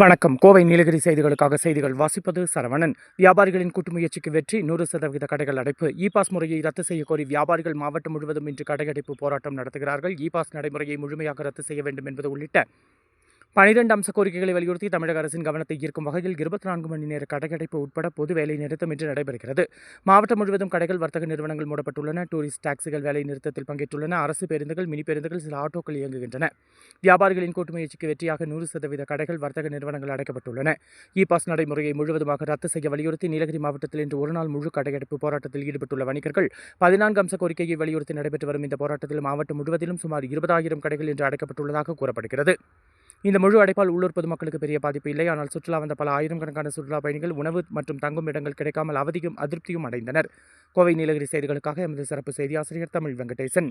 வணக்கம். கோவை நீலகிரி செய்திகளுக்காக செய்திகள் வாசிப்பது சரவணன். வியாபாரிகளின் கூட்டு முயற்சிக்கு வெற்றி நூறு சதவீத கடைகள் அடைப்பு. இ பாஸ் முறையை ரத்து செய்ய கோரி வியாபாரிகள் மாவட்டம் முழுவதும் இன்று கடையடைப்பு போராட்டம் நடத்துகிறார்கள். இ பாஸ் நடைமுறையை முழுமையாக ரத்து செய்ய வேண்டும் என்பது உள்ளிட்ட பனிரெண்டு அம்ச கோரிக்கைகளை வலியுறுத்தி தமிழக அரசின் கவனத்தை ஈர்க்கும் வகையில் இருபத்தி நான்கு மணி நேர கடையடைப்பு உட்பட பொது வேலை நிறுத்தம் இன்று நடைபெறுகிறது. மாவட்டம் முழுவதும் கடைகள் வர்த்தக நிறுவனங்கள் மூடப்பட்டுள்ளன. டூரிஸ்ட் டாக்ஸிகள் வேலை நிறுத்தத்தில் பங்கேற்றுள்ளன. அரசு பேருந்துகள் மினி பேருந்துகள் சில ஆட்டோக்கள் இயங்குகின்றன. வியாபாரிகளின் கூட்டு முயற்சிக்கு வெற்றியாக நூறு சதவீத கடைகள் வர்த்தக நிறுவனங்கள் அடைக்கப்பட்டுள்ளன. இ பாஸ் நடைமுறையை முழுவதுமாக ரத்து செய்ய வலியுறுத்தி நீலகிரி மாவட்டத்தில் இன்று ஒருநாள் முழு கடையடைப்பு போராட்டத்தில் ஈடுபட்டுள்ள வணிகர்கள் பதினான்கு அம்ச கோரிக்கையை வலியுறுத்தி நடைபெற்று வரும் இந்த போராட்டத்தில் மாவட்டம் முழுவதிலும் சுமார் இருபதாயிரம் கடைகள் இன்று அடைக்கப்பட்டுள்ளதாக கூறப்படுகிறது. இந்த முழு அடைப்பால் உள்ளூர் பொதுமக்களுக்கு பெரிய பாதிப்பு இல்லை. ஆனால் சுற்றுலா வந்த பல ஆயிரக்கணக்கான சுற்றுலா பயணிகள் உணவு மற்றும் தங்கும் இடங்கள் கிடைக்காமல் அவதியும் அதிருப்தியும் அடைந்தனர். கோவை நீலகிரி செய்திகளுக்காக எமது சிறப்பு செய்தி ஆசிரியர் தமிழ் வெங்கடேசன்.